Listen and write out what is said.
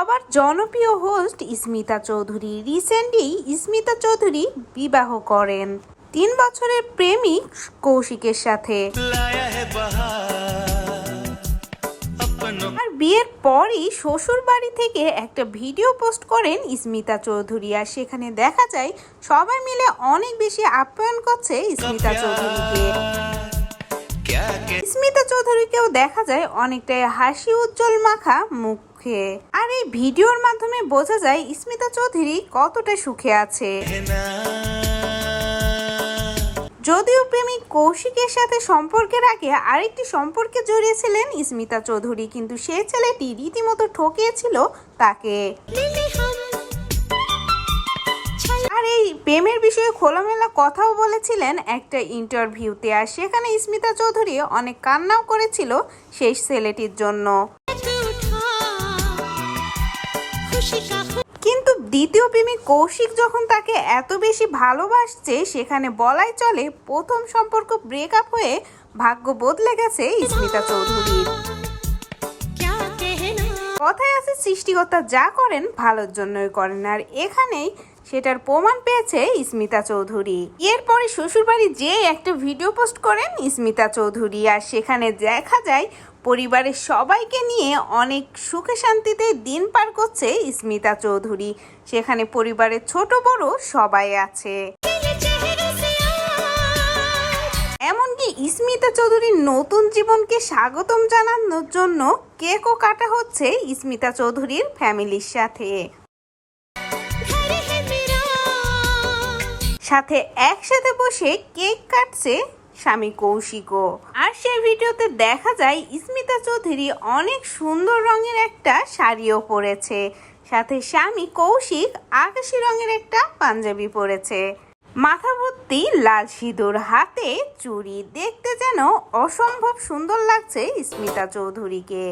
সবার জনপ্রিয় host Smita Chowdhury. Recently Smita Chowdhury বিবাহ করেন। তিন বছরের প্রেমিক কৌশিকের সাথে। আর বিয়ের পরই শ্বশুর বাড়ি থেকে একটা ভিডিও পোস্ট করেন স্মিতা চৌধুরী। আর সেখানে দেখা যায় সবাই মিলে অনেক বেশি আপ্যায়ন করছে স্মিতা চৌধুরীকে। স্মিতা চৌধুরীকেও দেখা যায় অনেকটাই হাসি উজ্জ্বল মাখা মুখে। আর এই ভিডিওর মাধ্যমে বোঝা যায় স্মিতা চৌধুরী কতটা সুখে আছে। যদিও প্রেমিক কৌশিকের সাথে সম্পর্কের আগে আরেকটি সম্পর্কে জড়িয়েছিলেন স্মিতা চৌধুরী, কিন্তু সে ছেলেটি রীতিমতো ঠকিয়েছিল তাকে। প্রেমের বিষয়ে খোলামেলা কথাও বলেছিলেন একটা ইন্টারভিউতে, আর সেখানে স্মিতা চৌধুরী অনেক কান্নাও করেছিল সেই ছেলেটির জন্য। কিন্তু দ্বিতীয় প্রেমিক কৌশিক যখন তাকে এত বেশি ভালোবাসছে, সেখানে বলাই চলে প্রথম সম্পর্ক ব্রেকআপ হয়ে ভাগ্য বদলে গেছে স্মিতা চৌধুরীর। কথায় আছে, সৃষ্টিকর্তা যা করেন, ভালোর জন্যই করেন। আর এখানেই সেটার প্রমাণ পেয়েছে স্মিতা চৌধুরী। এরপরে শ্বশুরবাড়ি যে একটা ভিডিও পোস্ট করেন স্মিতা চৌধুরী। আর সেখানে দেখা যায়, পরিবারের সবাইকে নিয়ে অনেক সুখে শান্তিতে দিন পার করছে স্মিতা চৌধুরী। সেখানে পরিবারের ছোট বড় সবাই আছে। এমনকি স্মিতা চৌধুরীর নতুন জীবনকে স্বাগতম জানানোর জন্য কেকও কাটা হচ্ছে স্মিতা চৌধুরীর ফ্যামিলির সাথে। সাথে একসাথে বসে কেক কাটছে স্বামী কৌশিকও। আর সেই ভিডিওতে দেখা যায় স্মিতা চৌধুরী অনেক সুন্দর রঙের একটা শাড়িও পরেছে। সাথে স্বামী কৌশিক আকাশি রঙের একটা পাঞ্জাবি পরেছে। মাথা ভর্তি লাল সিঁদুর হাতে চুড়ি দেখতে যেন অসম্ভব সুন্দর লাগছে স্মিতা চৌধুরীকে।